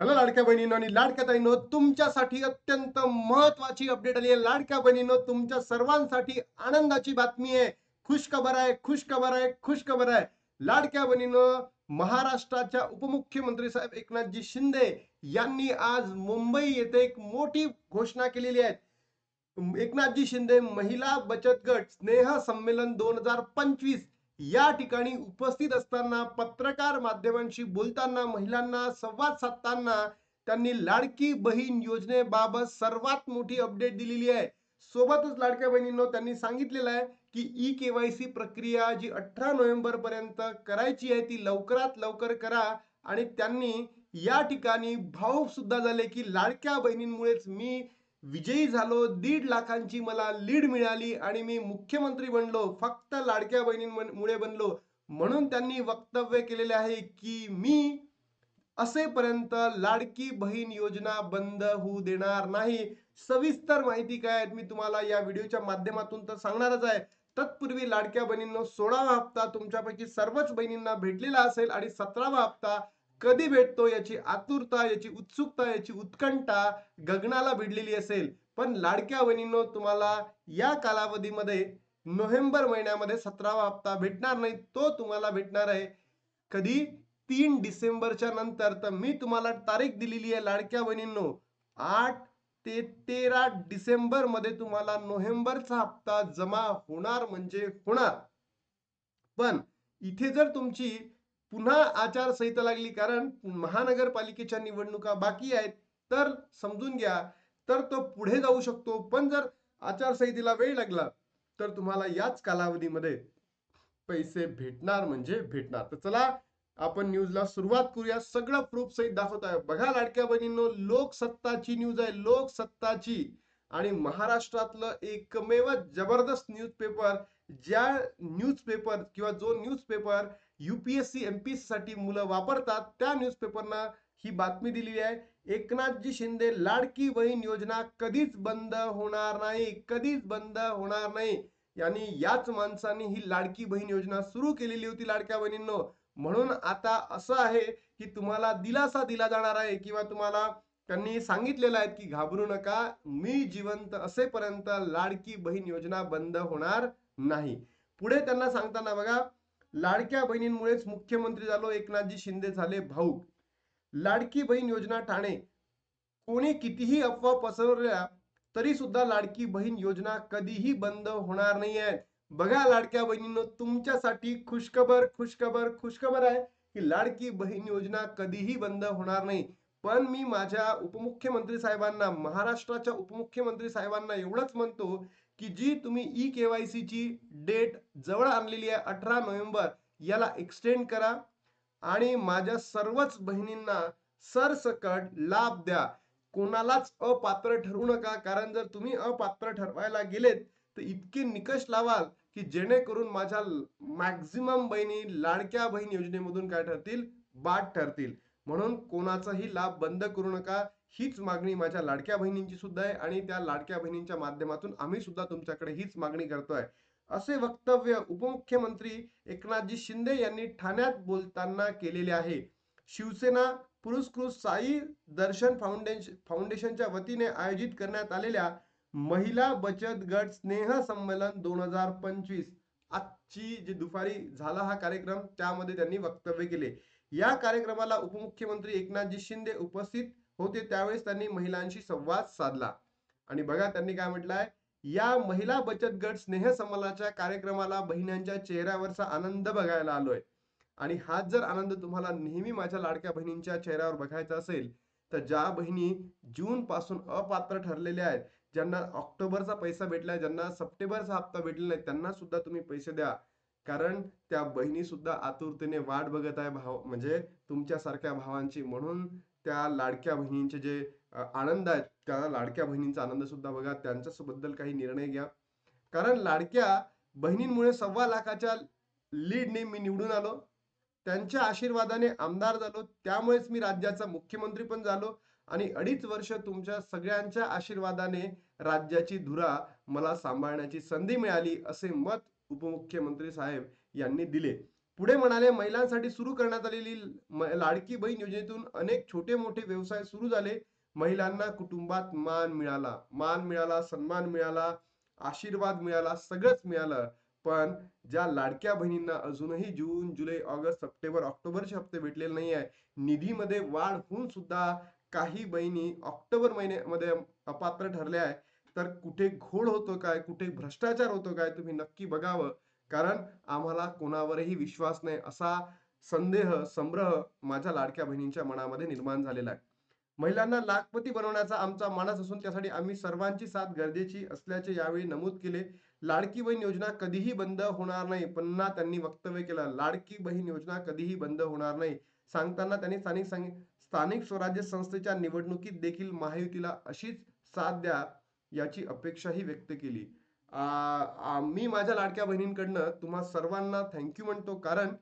Hello लाडक्या बहिणीनो आणि लाडक्या ताईनो तुमच्यासाठी अत्यंत महत्वाची अपडेट आली आहे. लाडक्या बहिणीनो तुमच्या सर्वांसाठी आनंदाची बातमी आहे. खुश खबर आहे खुश खबर आहे खुश खबर आहे. लाडक्या बहिणीनो महाराष्ट्राच्या उपमुख्यमंत्री साहेब एकनाथजी शिंदे यांनी आज मुंबई येथे एक मोठी घोषणा केलेली आहे. एकनाथजी शिंदे महिला बचत गट स्नेह संमेलन दोन हजार पंचवीस या ठिकाणी उपस्थित असताना पत्रकार माध्यमांशी बोलताना महिलांना संवाद साधताना त्यांनी लाडकी बहीण योजनेबाबत सर्वात मोठी अपडेट दिलेली आहे. सोबतच लाडक्या बहिणींनो त्यांनी सांगितलेलं आहे की ई केवायसी प्रक्रिया जी अठरा नोव्हेंबर पर्यंत करायची आहे ती लवकरात लवकर करा. आणि त्यांनी या ठिकाणी भाऊक सुद्धा झाले की लाडक्या बहिणींमुळेच मी विजयी झालो दीड लाखांची मला लीड मिळाली आणि मी मुख्यमंत्री बनलो फक्त लाडक्या बहिणींमुळे बनलो. म्हणून त्यांनी वक्तव्य केलेले आहे की मी असेपर्यंत लाडकी बहीण योजना बंद होऊ देणार नाही. सविस्तर माहिती काय मी तुम्हाला या व्हिडिओच्या माध्यमातून तर सांगणारच आहे. तत्पूर्वी लाडक्या बहिणींनो सोळावा हप्ता तुमच्यापैकी सर्वच बहिणींना भेटलेला असेल आणि सतरावा हप्ता कधी भेटतो याची आतुरता याची उत्सुकता याची उत्कंठा गगनाला भिडलेली असेल. पण लाडक्या बहिणींनो तुम्हाला या कालावधीमध्ये नोव्हेंबर महिन्यामध्ये सतरावा हप्ता भेटणार नाही तो तुम्हाला भेटणार आहे. कधी? तीन डिसेंबरच्या नंतर. तर मी तुम्हाला तारीख दिलेली आहे लाडक्या बहिणींनो आठ ते तेरा डिसेंबरमध्ये तुम्हाला नोव्हेंबरचा हप्ता जमा होणार म्हणजे होणार. पण इथे जर तुमची पुन्हा आचारसंहिता लागली कारण महानगरपालिकेच्या निवडणुका बाकी आहेत. तर समजून घ्या. तर तो पुढे जाऊ शकतो. पण जर आचारसंहितेला वेळ लागला तर तुम्हाला याच कालावधीमध्ये पैसे भेटणार म्हणजे भेटणार. तर चला आपण न्यूजला सुरुवात करूया. सगळं प्रूफ सहित दाखवत आहे. बघा लाडक्या बहिणींनो लोकसत्ताची न्यूज आहे. लोकसत्ताची. आणि महाराष्ट्रातलं एकमेव जबरदस्त न्यूजपेपर ज्या न्यूजपेपर किंवा जो न्यूजपेपर युपीएससी एमपीएससी साठी मुलं वापरतात त्या न्यूजपेपरनं ही बातमी दिलेली आहे. एकनाथजी शिंदे लाडकी बहीण योजना कधीच बंद होणार नाही कधीच बंद होणार नाही. यांनी याच माणसांनी ही लाडकी बहीण योजना सुरू केलेली होती लाडक्या बहिणींनो. म्हणून आता असं आहे की तुम्हाला दिलासा दिला जाणार आहे किंवा तुम्हाला त्यांनी सांगितलेलं आहे की घाबरू नका मी जिवंत असेपर्यंत लाडकी बहीण योजना बंद होणार नाही. पुढे त्यांना सांगताना बघा लाडक्या बहिणींमुळेच मुख्यमंत्री झालो एकनाथजी शिंदे झाले भाऊक लाडकी बहीण योजना ठाणे. कोणी कितीही अफवा पसरवल्या तरी सुद्धा लाडकी बहीण योजना कधीही बंद होणार नाही आहे बघा लाडक्या बहिणींनो तुमच्यासाठी खुशखबर खुशखबर खुशखबर आहे की लाडकी बहीण योजना कधीही बंद होणार नाही. पण मी माझ्या उपमुख्यमंत्री साहेबांना महाराष्ट्राच्या उपमुख्यमंत्री साहेबांना एवढंच म्हणतो की जी तुम्ही ई के वाय सीची डेट जवळ आणलेली आहे अठरा नोव्हेंबर याला एक्सटेंड करा आणि माझ्या सर्वच बहिणींना सरसकट लाभ द्या. कोणालाच अपात्र ठरवू नका कारण जर तुम्ही अपात्र ठरवायला गेलेत तर इतके निकष लावाल की जेणेकरून माझ्या मॅक्झिमम बहिणी लाडक्या बहीण योजनेमधून काय ठरतील? बाद ठरतील. म्हणून कोणाचाही लाभ बंद करू नका. हीच मागणी माझ्या लाडक्या बहिणींची सुद्धा आहे आणि त्या लाडक्या बहिणींच्या माध्यमातून आम्ही सुद्धा तुमच्याकडे हीच मागणी करतोय. असे वक्तव्य उपमुख्यमंत्री एकनाथजी शिंदे यांनी ठाण्यात बोलताना केलेले आहे. शिवसेना पुरस्कृत साई दर्शन फाउंडेशन फाउंडेशनच्या वतीने आयोजित करण्यात आलेल्या महिला बचत गट स्नेह संमेलन दोन हजार पंचवीस आजची जी दुपारी झाला हा कार्यक्रम त्यामध्ये त्यांनी वक्तव्य केले. या कार्यक्रमाला उपमुख्यमंत्री एकनाथजी शिंदे उपस्थित होते त्यावेळेस त्यांनी महिलांशी संवाद साधला. आणि बघा त्यांनी काय म्हटलंय? या महिला बचत गट स्नेह संमेलनाच्या कार्यक्रमाला बहिण्यांच्या चेहऱ्यावरचा आनंद बघायला आलोय. आणि हाच जर आनंद तुम्हाला नेहमी माझ्या लाडक्या बहिणींच्या चेहऱ्यावर बघायचा असेल तर ज्या बहिणी जून पासून अपात्र ठरलेल्या आहेत ज्यांना ऑक्टोबरचा पैसा भेटलाय ज्यांना सप्टेंबरचा हप्ता भेटलेला नाही त्यांना सुद्धा तुम्ही पैसे द्या. कारण त्या बहिणी सुद्धा आतुरतेने वाट बघत आहे भाव म्हणजे तुमच्यासारख्या भावांची. म्हणून त्या लाडक्या बहिणींचे जे आनंद आहेत त्या लाडक्या बहिणींचा आनंद सुद्धा बघा त्यांच्याबद्दल काही निर्णय घ्या. कारण लाडक्या बहिणींमुळे सव्वा लाखाच्या लीडने मी निवडून आलो. त्यांच्या आशीर्वादाने आमदार झालो. त्यामुळेच मी राज्याचा मुख्यमंत्री पण झालो. आणि अडीच वर्ष तुमच्या सगळ्यांच्या आशीर्वादाने राज्याची धुरा मला सांभाळण्याची संधी मिळाली असे मत उपमुख्यमंत्री साहेब यांनी दिले. पुढे म्हणाले महिलांसाठी सुरू करण्यात आलेली लाडकी बहीण योजनेतून अनेक छोटे मोठे व्यवसाय सुरू झाले. महिलांना कुटुंबात मान मिळाला. मान मिळाला सन्मान मिळाला आशीर्वाद मिळाला सगळंच मिळालं. पण ज्या लाडक्या बहिणींना अजूनही जून जुलै ऑगस्ट सप्टेंबर ऑक्टोबरचे हप्ते भेटलेले नाही आहे निधीमध्ये वाढ होऊन सुद्धा काही बहिणी ऑक्टोबर महिन्यामध्ये अपात्र ठरल्या आहे तर कुठे घोळ होतो काय? कुठे भ्रष्टाचार होतो काय? तुम्ही नक्की बघावं. कारण आम्हाला कोणावरही विश्वास नाही असा संदेह संग्रह माझ्या लाडक्या बहिणींच्या मनामध्ये निर्माण झालेला आहे. महिलांना लाखपती बनवण्याचा आमचा मानस असून त्यासाठी आम्ही सर्वांची साथ गरजेची असल्याचे यावेळी नमूद केले. लाडकी बहीण योजना कधीही बंद होणार नाही पुन्हा त्यांनी वक्तव्य केलं. लाडकी बहीण योजना कधीही बंद होणार नाही सांगताना त्यांनी स्थानिक सांग- स्थानिक स्वराज्य संस्थेच्या निवडणुकीत देखील महायुतीला अशीच साथ द्या याची अपेक्षाही व्यक्त केली. मी माझ्या लाडक्या बहिणींकडनं तुम्हा सर्वांना थँक्यू म्हणतो. कारण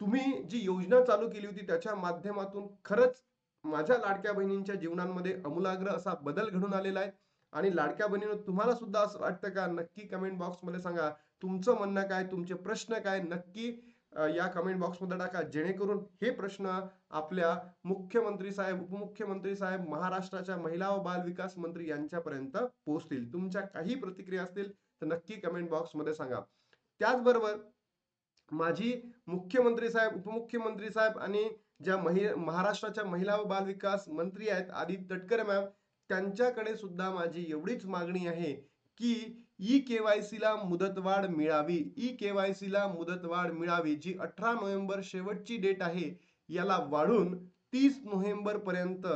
तुम्ही जी योजना चालू केली होती त्याच्या माध्यमातून खरंच माझ्या लाडक्या बहिणींच्या जीवनांमध्ये अमूलाग्र असा बदल घडून आलेला आहे. आणि लाडक्या बहिणीनं तुम्हाला सुद्धा असं वाटतं का? नक्की कमेंट बॉक्समध्ये सांगा. तुमचं म्हणणं काय? तुमचे प्रश्न काय? नक्की या कमेंट बॉक्समध्ये टाका. जेणेकरून हे प्रश्न आपल्या मुख्यमंत्री साहेब उपमुख्यमंत्री साहेब महाराष्ट्राच्या महिला व बाल विकास मंत्री यांच्यापर्यंत पोहोचतील. तुमच्या काही प्रतिक्रिया असतील तर नक्की कमेंट बॉक्समध्ये सांगा. त्याचबरोबर माझी मुख्यमंत्री साहेब उपमुख्यमंत्री साहेब आणि ज्या महि महाराष्ट्राच्या महिला व बाल विकास मंत्री आहेत आदित्य तटकरे मॅम त्यांच्याकडे सुद्धा माझी एवढीच मागणी आहे की ई के वाय सीला मुदतवाढ मिळावी. ई के वाय सीला मुदतवाढ मिळावी जी अठरा नोव्हेंबर शेवटची डेट आहे याला वाढून तीस नोव्हेंबरपर्यंत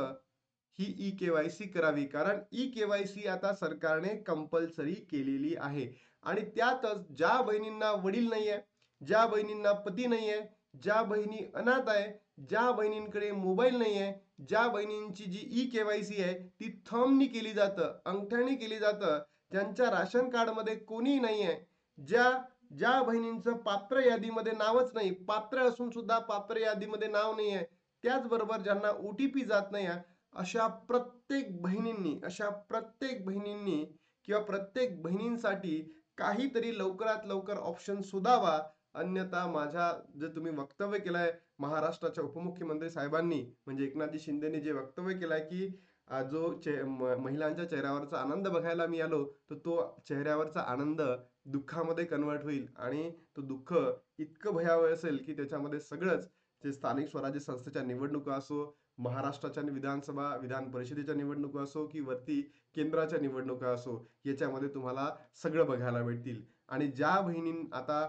ही ई केवायसी करावी. कारण ई केवायसी आता सरकारने कंपल्सरी केलेली आहे. आणि त्यातच ज्या बहिणींना वडील नाही आहे ज्या बहिणींना पती नाही आहे ज्या बहिणी अनाथ आहे ज्या बहिणींकडे मोबाईल नाही आहे ज्या बहिणींची जी ई केवायसी आहे ती थंबनी केली जातं अंगठ्याने केली जातं ज्यांच्या राशन कार्डमध्ये कोणी नाही आहे. ज्या ज्या बहिणींचं पात्र यादीमध्ये नावच नाही पात्र असून सुद्धा पात्र यादीमध्ये नाव नाही आहे त्याचबरोबर ज्यांना ओटीपी जात नाही आहे अशा प्रत्येक बहिणींनी अशा प्रत्येक बहिणींनी किंवा प्रत्येक बहिणींसाठी काहीतरी लवकरात लवकर ऑप्शन सुधावा अन्यथा माझ्या जे तुम्ही वक्तव्य केलंय महाराष्ट्राच्या उपमुख्यमंत्री साहेबांनी म्हणजे एकनाथजी शिंदेने जे वक्तव्य केलंय की जो चे- म- महिलांच्या चेहऱ्यावरचा आनंद बघायला मी आलो तर तो चेहऱ्यावरचा आनंद दुःखामध्ये कन्वर्ट होईल आणि तो दुःख इतकं भयावह असेल की त्याच्यामध्ये सगळंच जे स्थानिक स्वराज्य संस्थेच्या निवडणुका असो महाराष्ट्राच्या विधानसभा विधान परिषदेच्या निवडणुका असो की वरती केंद्राच्या निवडणुका असो याच्यामध्ये तुम्हाला सगळं बघायला भेटतील. आणि ज्या बहिणी आता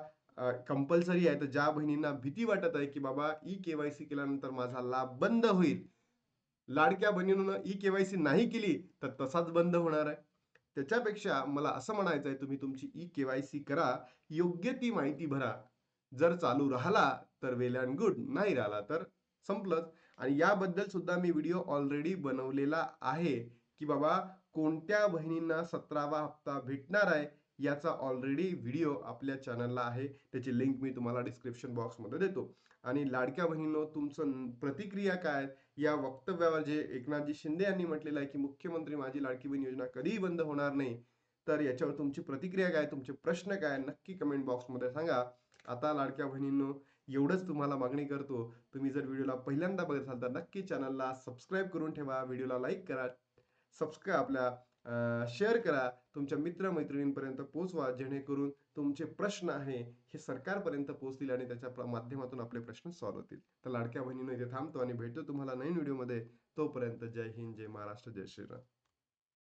कंपल्सरी आहे तर ज्या बहिणींना भीती वाटत आहे की बाबा ई केवायसी केल्यानंतर माझा लाभ बंद होईल लाडक्या बहिणीनं ई केवायसी नाही केली तर तसाच बंद होणार आहे. त्याच्यापेक्षा मला असं म्हणायचं आहे तुम्ही तुमची ई केवायसी करा योग्य ती माहिती भरा. जर चालू राहिला तर वेल अँड गुड नाही राहिला तर संपलंच. आणि याबद्दल सुद्धा मी व्हिडिओ ऑलरेडी बनवलेला आहे की बाबा कोणत्या बहिणींना सतरावा हप्ता भेटणार आहे याचा ऑलरेडी व्हिडिओ आपल्या चॅनलला आहे. त्याची लिंक मी तुम्हाला डिस्क्रिप्शन बॉक्समध्ये देतो. आणि लाडक्या बहिणींनो तुमचं प्रतिक्रिया काय? या वक्तव्यावर जे एकनाथजी शिंदे यांनी म्हटलेलं आहे की मुख्यमंत्री माझी लाडकी बहीण योजना कधीही बंद होणार नाही. तर याच्यावर तुमची प्रतिक्रिया काय? तुमचे प्रश्न काय? नक्की कमेंट बॉक्समध्ये सांगा. आता लाडक्या बहिणींनो एवढंच तुम्हाला मागणी करतो. तुम्ही जर व्हिडिओला पहिल्यांदा बघत असाल तर नक्की चॅनलला सबस्क्राईब करून ठेवा. व्हिडिओला लाईक करा. सबस्क्राईब आपल्या शेअर करा तुमच्या मित्रमैत्रिणींपर्यंत पोहोचवा जेणेकरून तुमचे प्रश्न आहे हे सरकारपर्यंत पोहोचतील आणि त्याच्या माध्यमातून आपले प्रश्न सॉल्व्ह होतील. तर लाडक्या बहिणीनं इथे थांबतो आणि भेटतो तुम्हाला नवीन व्हिडिओमध्ये तोपर्यंत जय हिंद जय महाराष्ट्र जय श्रीराम.